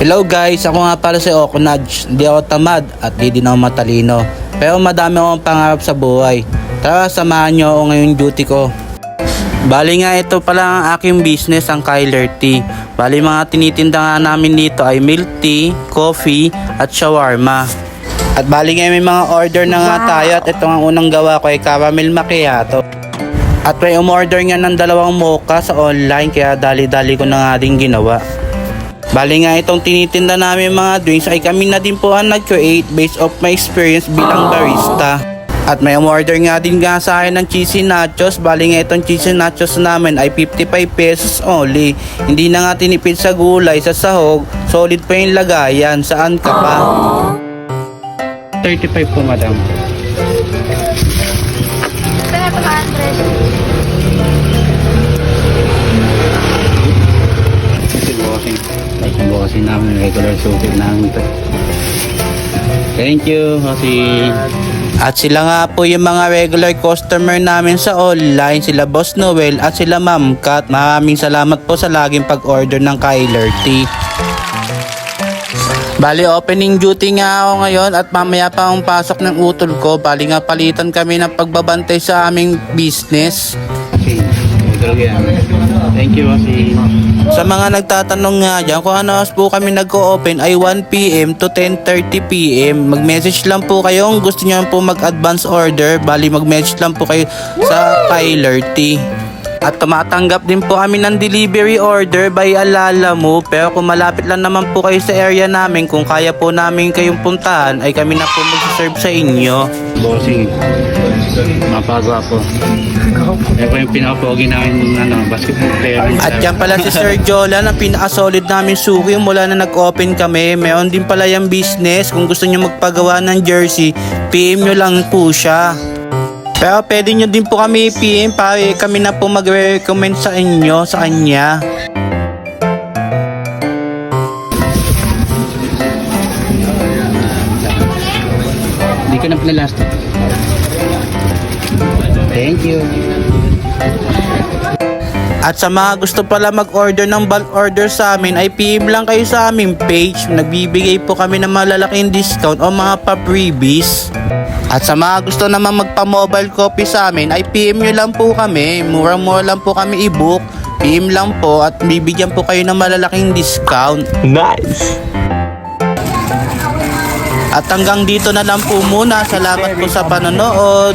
Hello guys, ako nga pala si Okonaj. Hindi ako tamad at di din ako matalino. Pero madami akong pangarap sa buhay. Tara, samahan nyo ako ngayong duty ko. Bali nga ito pala ang aking business, ang Kyler Tea. Bali mga tinitinda nga namin dito ay milk tea, coffee, at shawarma. At bali nga may mga order na nga tayo at ito ang unang gawa ko ay caramel macchiato. At may umorder nga ng dalawang mocha sa online kaya dali-dali ko na nga din ginawa. Bali nga itong tinitinda namin mga drinks ay kami na din po ang nag-create based off my experience bilang barista. At may umorder nga din nga sa akin ng cheesy nachos. Bali nga itong cheesy nachos namin ay 55 pesos only. Hindi na nga tinipid sa gulay, sa sahog. Solid pa yung lagayan. Saan ka pa? 35 po madam. Kaya 200. Regular suki to. Thank you, bossing. At sila nga po yung mga regular customer namin sa online, sila Boss Noel at sila Ma'am Kat. Maraming salamat po sa laging pag-order ng Kyler Tea. Bali, opening duty nga ako ngayon at mamaya pa ang pasok ng utol ko. Bali nga palitan kami ng pagbabantay sa aming business. Thank you, Bossy. Sa mga nagtatanong nga dyan, kung ano oras po kami nag-open ay 1pm to 10.30pm. Mag-message lang po kayo kung gusto nyo po mag-advance order. Bali, mag-message lang po kayo sa Kyler Tea. At tumatanggap din po kami ng delivery order by Alala mo. Pero kung malapit lang naman po kayo sa area namin, kung kaya po namin kayong puntahan, ay kami na po mag-serve sa inyo. Bossing, mapagawa po. Ito yung pinaka-pogi namin ano, basketball player. At yan pala si Sir Jolan, ang pinaka-solid namin suki mula na nag-open kami. Meron din pala yung business. Kung gusto nyo magpagawa ng jersey, PM nyo lang po siya. Pero pwede nyo din po kami PM para kami na po magre-recommend sa inyo, sa kanya. Hindi ko na pinalas Thank you. At sa mga gusto pala mag-order ng bulk order sa amin ay PM lang kayo sa aming page. Nagbibigay po kami ng malalaking discount o mga pa-freebies. At sa mga gusto naman magpa-mobile copy sa amin ay PM nyo lang po kami. Murang-mura lang po kami i-book. PM lang po at bibigyan po kayo ng malalaking discount. Nice! At hanggang dito na lang po muna. Salamat po sa panonood.